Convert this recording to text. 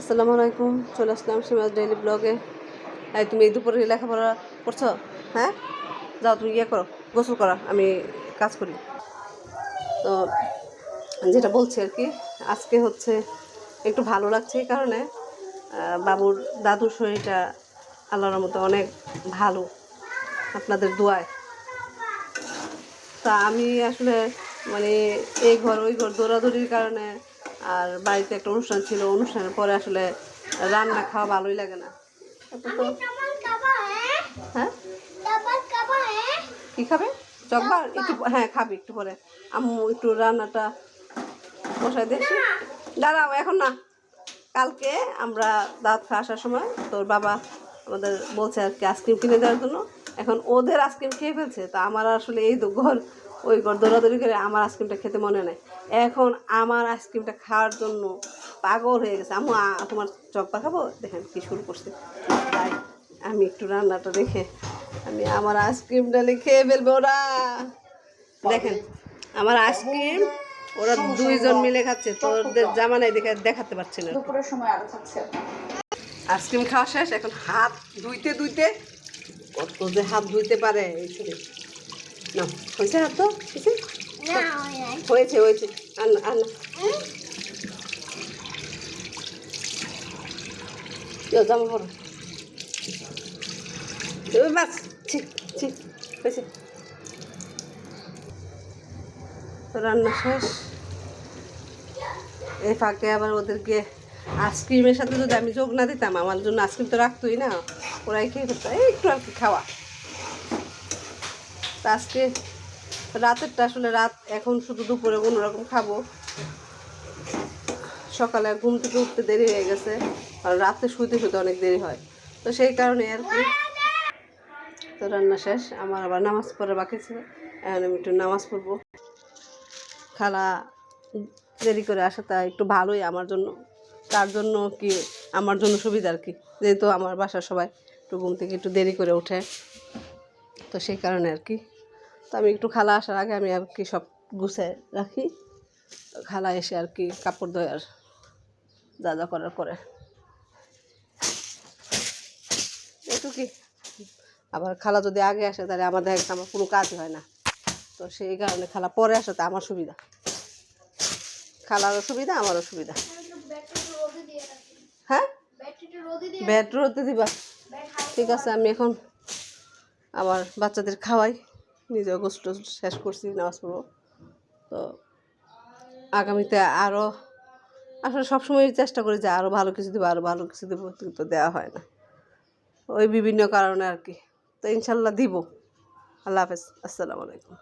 আসসালামু আলাইকুম, চলে আসলাম সীমাজ ডেইলি ব্লগে। এই তুমি এই দুপুরে লেখাপড়া করছ? হ্যাঁ? যাও তুমি ইয়ে করো, গোসল করো, আমি কাজ করি। তো যেটা বলছি আর কি, আজকে হচ্ছে একটু ভালো লাগছে এই কারণে বাবুর দাদুর শরীরটা আল্লাহর মতো অনেক ভালো, আপনাদের দোয়ায়। তা আমি আসলে মানে এই ঘর, ওই ঘর দৌড়াদৌড়ির কারণে আর বাড়িতে একটা অনুষ্ঠান ছিল অনুষ্ঠানের পরে আসলে রান্না খাওয়া ভালোই লাগে না। হ্যাঁ? কি খাবে? চকবার? একটু হ্যাঁ খাবি একটু পরে। আম্মু একটু রান্নাটা বসাই দিয়েছি দাঁড়াও এখন না। কালকে আমরা দাঁত খাওয়া আসার সময় তোর বাবা আমাদের বলছে আর কি আইসক্রিম কিনে দেওয়ার জন্য। এখন ওদের আইসক্রিম খেয়ে ফেলছে, তা আমার আসলে এই ঘর, ওই ঘর দৌড়াদৌড়ি করে আমার আইসক্রিমটা খেতে মনে নেই। এখন আমার আইসক্রিমটা খাওয়ার জন্য পাগল হয়ে গেছে। আম্মু, আ- তোমার চকপা খাব? দেখেন কি শুরু করছে। তাই আমি একটু রান্নাটা রেখে আমি আমার আইসক্রিমটা লিখে ফেলব ওরা। দেখেন, আমার আইসক্রিম ওরা দুইজন মিলে খাচ্ছে, তোদের জামানায় দেখে দেখাতে পারছি না। দুপুরের সময় আরও খাচ্ছে। আইসক্রিম খাওয়া শেষ এখন হাত ধুইতে ধুইতে কত যে হাত ধুইতে পারে এই ছেলে না হয়েছে হাত তো? হয়েছে? হয়েছে আর আর জামা বাস ঠিক ঠিক হয়েছে। তো রান্না শেষ। এই ফাঁকে আবার ওদেরকে আইসক্রিমের সাথে যদি আমি যোগ না দিতাম, আমার জন্য আইসক্রিম তো রাখতোই না। ওরাই খেয়ে ফেলতো। এই একটু আর কি খাওয়া। তা আজকে রাতেরটা আসলে রাত, এখন শুধু দুপুরে কোনো রকম খাব। সকালে ঘুম থেকে উঠতে দেরি হয়ে গেছে, আর রাতে শুইতে শুতে অনেক দেরি হয়। তো সেই কারণে আর কি। তো রান্না শেষ, আমার আবার নামাজ পড়ে বাকি ছিল। এখন আমি একটু নামাজ পড়ব। খালা দেরি করে আসা আসাটা একটু ভালোই আমার জন্য। তার জন্য কি আমার জন্য সুবিধা আর কি? যেহেতু আমার বাসার সবাই একটু ঘুম থেকে একটু দেরি করে ওঠে তো সেই কারণে আর কি। তো আমি একটু খালা আসার আগে আমি আর কি সব গুছায় রাখি। খালা এসে আর কি কাপড় ধোয়ার যা যা করার করে। একটু কি আবার খালা যদি আগে আসে তাহলে আমার দেখা আমার কোনো কাজ হয় না। তো সেই কারণে খালা পরে আসে, তো আমার সুবিধা। খালারও সুবিধা, আমারও সুবিধা হ্যাঁ ব্যাট রোদে দিবা। ঠিক আছে, আমি এখন আমার বাচ্চাদের খাওয়াই। নিজেও গোষ্ঠ শেষ করছি, নামাজ পড়ব। তো আগামীতে আরও আসলে সবসময় চেষ্টা করি যে আরও ভালো কিছু দেবো আরও ভালো কিছু দেবো, কিন্তু দেওয়া হয় না। ওই বিভিন্ন কারণে আর কি। তো ইনশাল্লাহ দিব। আল্লাহ হাফেজ। আসসালামু আলাইকুম।